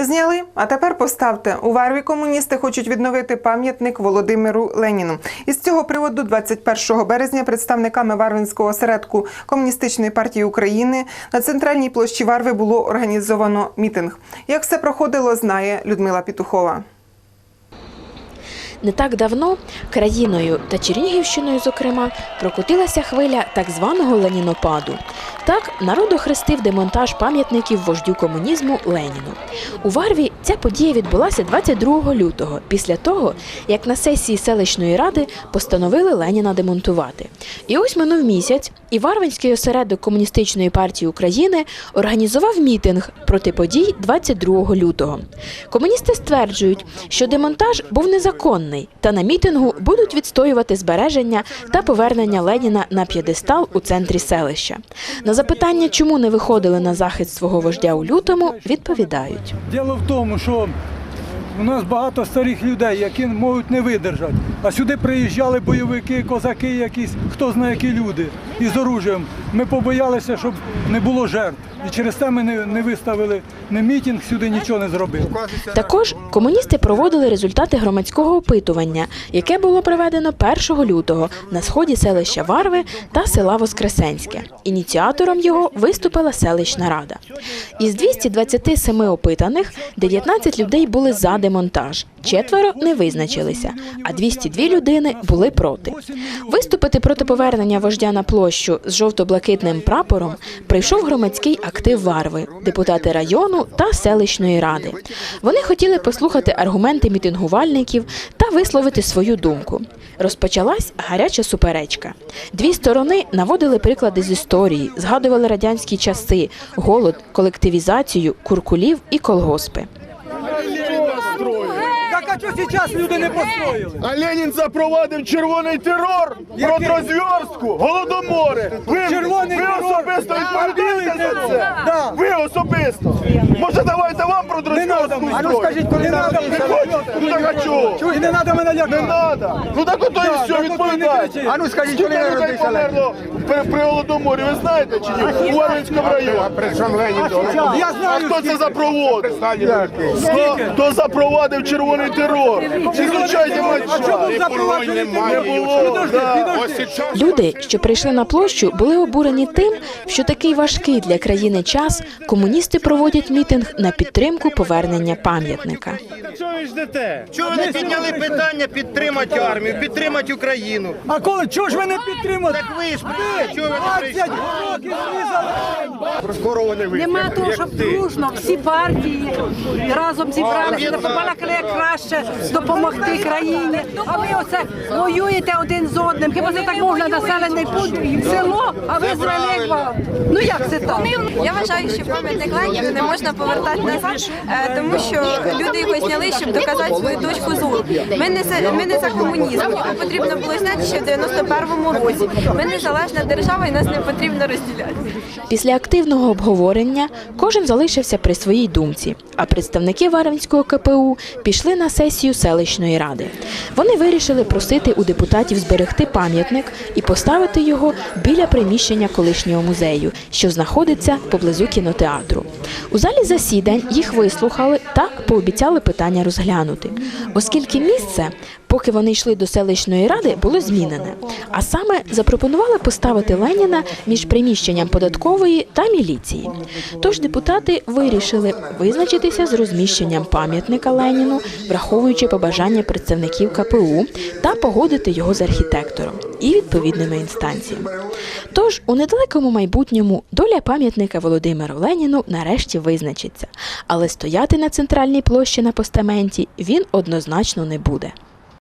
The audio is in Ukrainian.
Зняли, а тепер поставте. У Варві комуністи хочуть відновити пам'ятник Володимиру Леніну. Із цього приводу 21 березня представниками Варвинського осередку Комуністичної партії України на центральній площі Варви було організовано мітинг. Як все проходило, знає Людмила Пітухова. Не так давно країною та Чернігівщиною, зокрема, прокотилася хвиля так званого ленінопаду. Так народ охрестив демонтаж пам'ятників вождю комунізму Леніну. У Варві ця подія відбулася 22 лютого, після того, як на сесії селищної ради постановили Леніна демонтувати. І ось минув місяць, і Варвинський осередок Комуністичної партії України організував мітинг проти подій 22 лютого. Комуністи стверджують, що демонтаж був незаконний, та на мітингу будуть відстоювати збереження та повернення Леніна на п'єдестал у центрі селища. На запитання, чому не виходили на захист свого вождя у лютому, відповідають. Діло в тому, що у нас багато старих людей, які можуть не видержати. А сюди приїжджали бойовики, козаки якісь, хто знає які люди із оружієм. Ми побоялися, щоб не було жертв. І через те ми не, виставили не мітинг, сюди нічого не зробили. Також комуністи проводили результати громадського опитування, яке було проведено 1 лютого на сході селища Варви та села Воскресенське. Ініціатором його виступила селищна рада. Із 227 опитаних 19 людей були за демонтаж, четверо не визначилися, а 202 людини були проти. Виступити проти повернення вождя на площу з жовто-блакитним прапором прийшов громадський актив Варви, депутати району та селищної ради. Вони хотіли послухати аргументи мітингувальників та висловити свою думку. Розпочалась гаряча суперечка. Дві сторони наводили приклади з історії, згадували радянські часи, голод, колективізацію, куркулів і колгоспи. А чого зараз люди не построїли? А Ленін запровадив червоний терор, розверстку, голодомори. Ви, Червоний ви особисто відповідаєте за це? Да. Ви особисто. Може, давайте вам про Не мені. А ну скажіть, коли не треба Не хочете? Ну так а чого? Не треба мене Не лякати. треба. Ну так ото і все, відповідайте. А ну скажіть, коли людей народився померло при, при голодоморі, ви знаєте чи ні? У Варвинському районі. Я А знаю, хто це скільки. запровадив? Хто, хто запровадив червоний терор? Не включайте А чому був запроваджений Не було. Підожди, да. підожди. Люди, що прийшли на площу, були обурені тим, що такий важкий для країни час комуністи проводять мітинг на підтримку повернення пам'ятника. Чого ви ждете? Чого не підняли питання підтримати армію, підтримати Україну? А коли, чого ж ви не підтримали? Так ви ж прийшли, чого ви не 20 прийшли? Нема того, щоб дружно всі партії разом зібралися, побалакали як краще допомогти країні. А ви оце воюєте один з одним. Хіба це так можна населений пункт село, а ви звели вам? Ну як це так? Я вважаю, що пам'ятник Леніну не можна повертати назад, е, тому що люди його зняли, щоб доказати свою точку зору. Ми не за ми не за комунізм. Його потрібно було зняти ще в 91-му році. Ми незалежна держава і нас не потрібно розділяти. Після активного обговорення кожен залишився при своїй думці, а представники Варвинського КПУ пішли на сесію селищної ради. Вони вирішили просити у депутатів зберегти пам'ятник і поставити його біля приміщення колишнього музею, що знаходиться поблизу кінотеатру. У залі засідань їх вислухали та пообіцяли питання розглянути, оскільки місце, поки вони йшли до селищної ради, було змінене. А саме запропонували поставити Леніна між приміщенням податкової та міліції. Тож депутати вирішили визначитися з розміщенням пам'ятника Леніну, враховуючи побажання представників КПУ та погодити його з архітектором і відповідними інстанціями. Тож у недалекому майбутньому доля пам'ятника Володимиру Леніну нарешті визначиться, але стояти на центральній площі на постаменті він однозначно не буде.